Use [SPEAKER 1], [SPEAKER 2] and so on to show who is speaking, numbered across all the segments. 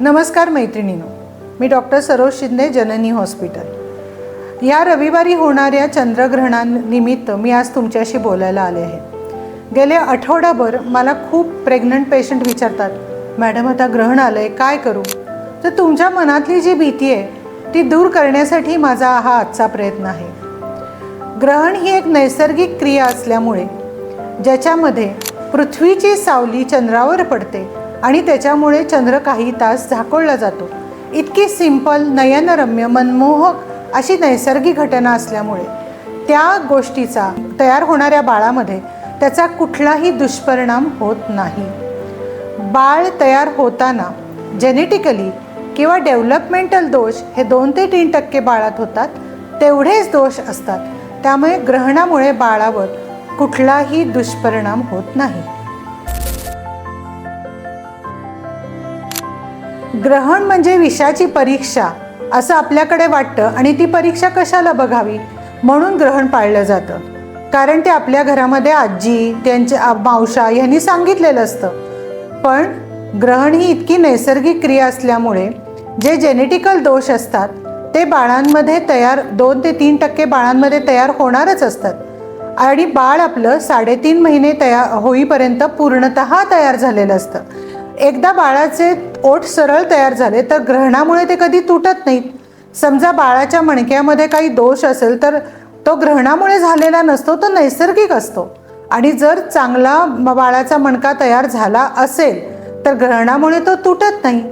[SPEAKER 1] नमस्कार मैत्रिणीनो मी डॉक्टर सरोज शिंदे जननी हॉस्पिटल. या रविवारी होणाऱ्या चंद्रग्रहणानिमित्त मी आज तुमच्याशी बोलायला आले आहे. गेले आठवडाभर मला खूप प्रेग्नंट पेशंट विचारतात मॅडम आता ग्रहण आलं आहे काय करू? तर तुमच्या मनातली जी भीती आहे ती दूर करण्यासाठी माझा हा आजचा प्रयत्न आहे. ग्रहण ही एक नैसर्गिक क्रिया असल्यामुळे ज्याच्यामध्ये पृथ्वीची सावली चंद्रावर पडते आणि त्याच्यामुळे चंद्र काही तास झाकोळला जातो. इतकी सिंपल नयनरम्य मनमोहक अशी नैसर्गिक घटना असल्यामुळे त्या गोष्टीचा तयार होणाऱ्या बाळामध्ये त्याचा कुठलाही दुष्परिणाम होत नाही. बाळ तयार होताना जेनेटिकली किंवा डेव्हलपमेंटल दोष हे दोन ते तीन टक्के बाळात होतात तेवढेच दोष असतात. त्यामुळे ग्रहणामुळे बाळावर कुठलाही दुष्परिणाम होत नाही. ग्रहण म्हणजे विषाची परीक्षा असं आपल्याकडे वाटतं आणि ती परीक्षा कशाला बघावी? म्हणून ग्रहण पाळलं जातं. कारण ते आपल्या घरामध्ये आजी त्यांच्या मावशा यांनी सांगितलेलं असतं. पण ग्रहण ही इतकी नैसर्गिक क्रिया असल्यामुळे जे जेनेटिकल दोष असतात ते बाळांमध्ये तयार दोन ते तीन टक्के बाळांमध्ये तयार होणारच असतात. आणि बाळ आपलं साडेतीन महिने तयार होईपर्यंत पूर्णत तयार झालेलं असतं. एकदा बाळाचे ओठ सरळ तयार झाले तर ग्रहणामुळे ते कधी तुटत नाहीत. समजा बाळाच्या मणक्यामध्ये काही दोष असेल तर तो ग्रहणामुळे झालेला नसतो तो नैसर्गिक असतो. आणि जर चांगला बाळाचा मणका तयार झाला असेल तर ग्रहणामुळे तो तुटत नाही.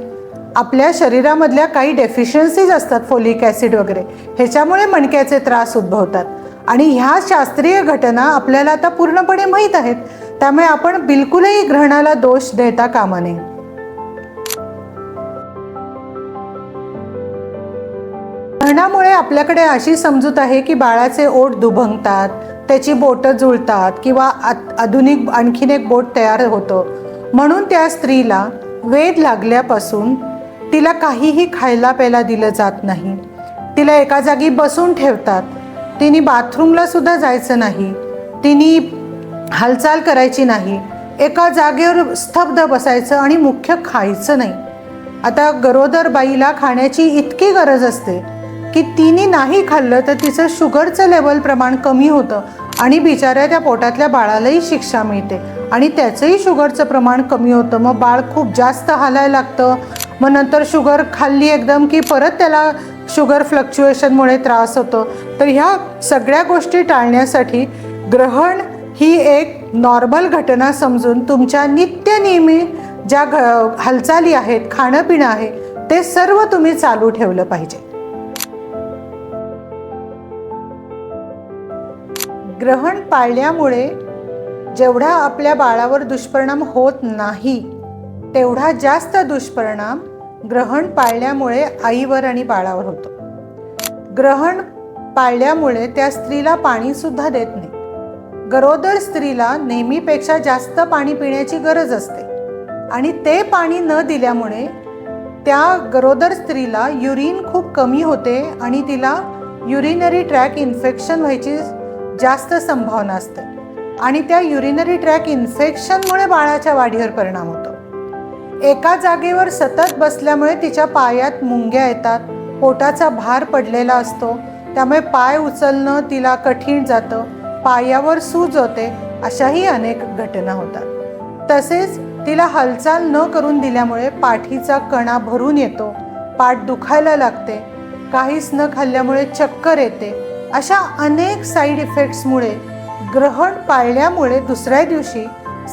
[SPEAKER 1] आपल्या शरीरामधल्या काही डेफिशियन्सीज असतात फोलिक ॲसिड वगैरे. ह्याच्यामुळे मणक्याचे त्रास उद्भवतात. आणि ह्या शास्त्रीय घटना आपल्याला आता पूर्णपणे माहीत आहेत. त्यामुळे आपण बिलकुलही ग्रहणाला दोष देता कामा नये. ग्रहणामुळे आपल्याकडे अशी समजूत आहे की बाळाचे ओठ दुभंगतात त्याची बोटं जुळतात किंवा आधुनिक आणखीन एक बोट तयार होतं. म्हणून त्या स्त्रीला वेध लागल्यापासून तिला काहीही खायला प्यायला दिलं जात नाही. तिला एका जागी बसून ठेवतात. तिने बाथरूमला सुद्धा जायचं नाही. तिने हालचाल करायची नाही. एका जागेवर स्तब्ध बसायचं आणि मुख्य खायचं नाही. आता गरोदर बाईला खाण्याची इतकी गरज असते की तिने नाही खाल्लं तर तिचं शुगरचं लेवल प्रमाण कमी होतं आणि बिचाऱ्या त्या पोटातल्या बाळालाही शिक्षा मिळते आणि त्याचंही शुगरचं प्रमाण कमी होतं. मग बाळ खूप जास्त हालायला लागतं. मग नंतर शुगर खाल्ली एकदम की परत त्याला शुगर फ्लक्च्युएशनमुळे त्रास होतो. तर ह्या सगळ्या गोष्टी टाळण्यासाठी ग्रहण ही एक नॉर्मल घटना समजून तुमच्या नित्यनेहमी ज्या घ हालचाली आहेत खाणं पिणं आहे ते सर्व तुम्ही चालू ठेवलं पाहिजे. ग्रहण पाळल्यामुळे जेवढा आपल्या बाळावर दुष्परिणाम होत नाही तेवढा जास्त दुष्परिणाम ग्रहण पाळल्यामुळे आईवर आणि बाळावर होतो. ग्रहण पाळल्यामुळे त्या स्त्रीला पाणीसुद्धा देत नाही. गरोदर स्त्रीला नेहमीपेक्षा जास्त पाणी पिण्याची गरज असते. आणि ते पाणी न दिल्यामुळे त्या गरोदर स्त्रीला युरिन खूप कमी होते आणि तिला युरिनरी ट्रॅक इन्फेक्शन व्हायची जास्त संभावना असते. आणि त्या युरिनरी ट्रॅक इन्फेक्शनमुळे बाळाच्या वाढीवर परिणाम होतो. एका जागेवर सतत बसल्यामुळे तिच्या पायात मुंग्या येतात पोटाचा भार पडलेला असतो त्यामुळे पाय उचलणं तिला कठीण जातं पायावर सूज होते अशाही अनेक घटना होतात. तसेच तिला हालचाल न करून दिल्यामुळे पाठीचा कणा भरून येतो पाठ दुखायला लागते काहीच न खाल्ल्यामुळे चक्कर येते अशा अनेक साईड इफेक्ट्समुळे ग्रहण पाळल्यामुळे दुसऱ्या दिवशी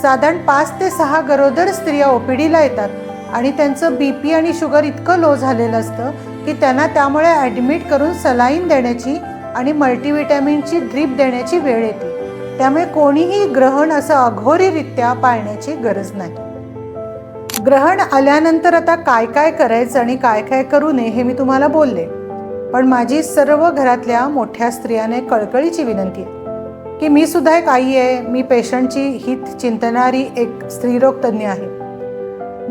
[SPEAKER 1] साधारण पाच ते सहा गरोदर स्त्रिया ओपीडीला येतात आणि त्यांचं बी पी आणि शुगर इतकं लो झालेलं असतं की त्यांना त्यामुळे ॲडमिट करून सलाईन देण्याची आणि मल्टीविटॅमिनची ड्रीप देण्याची वेळ येते. त्यामुळे कोणीही ग्रहण असं अघोरीरित्या पाळण्याची गरज नाही. ग्रहण आल्यानंतर आता काय काय करायचं आणि काय काय करू नये हे मी तुम्हाला बोलले. पण माझी सर्व घरातल्या मोठ्या स्त्रियाने कळकळीची विनंती आहे. की मी सुद्धा एक आई आहे मी पेशंटची हित चिंतणारी एक स्त्रीरोग तज्ज्ञ आहे.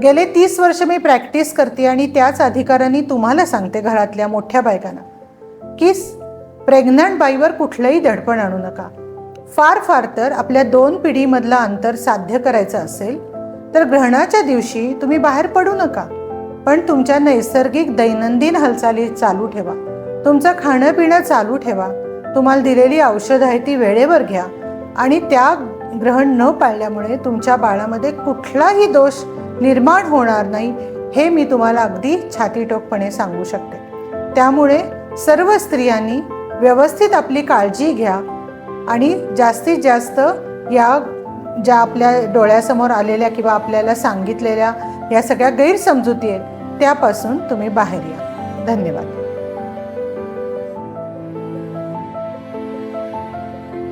[SPEAKER 1] गेले तीस वर्ष मी प्रॅक्टिस करते आणि त्याच अधिकारांनी तुम्हाला सांगते घरातल्या मोठ्या बायकांना की प्रेग्नंट बाईवर कुठलंही दडपण आणू नका. फार फार तर आपल्या दोन पिढीमधलं अंतर साध्य करायचं असेल तर ग्रहणाच्या दिवशी तुम्ही बाहेर पडू नका. पण तुमच्या नैसर्गिक दैनंदिन हालचाली चालू ठेवा. तुमचं खाणं पिणं चालू ठेवा. तुम्हाला दिलेली औषधं आहे ती वेळेवर घ्या. आणि त्या ग्रहण न पाळल्यामुळे तुमच्या बाळामध्ये कुठलाही दोष निर्माण होणार नाही हे मी तुम्हाला अगदी छातीटोकपणे सांगू शकते. त्यामुळे सर्व स्त्रियांनी व्यवस्थित आपली काळजी घ्या आणि जास्तीत जास्त या ज्या आपल्या डोळ्यासमोर आलेल्या किंवा आपल्याला सांगितलेल्या या सगळ्या गैरसमजुती आहेत त्यापासून तुम्ही बाहेर या. धन्यवाद.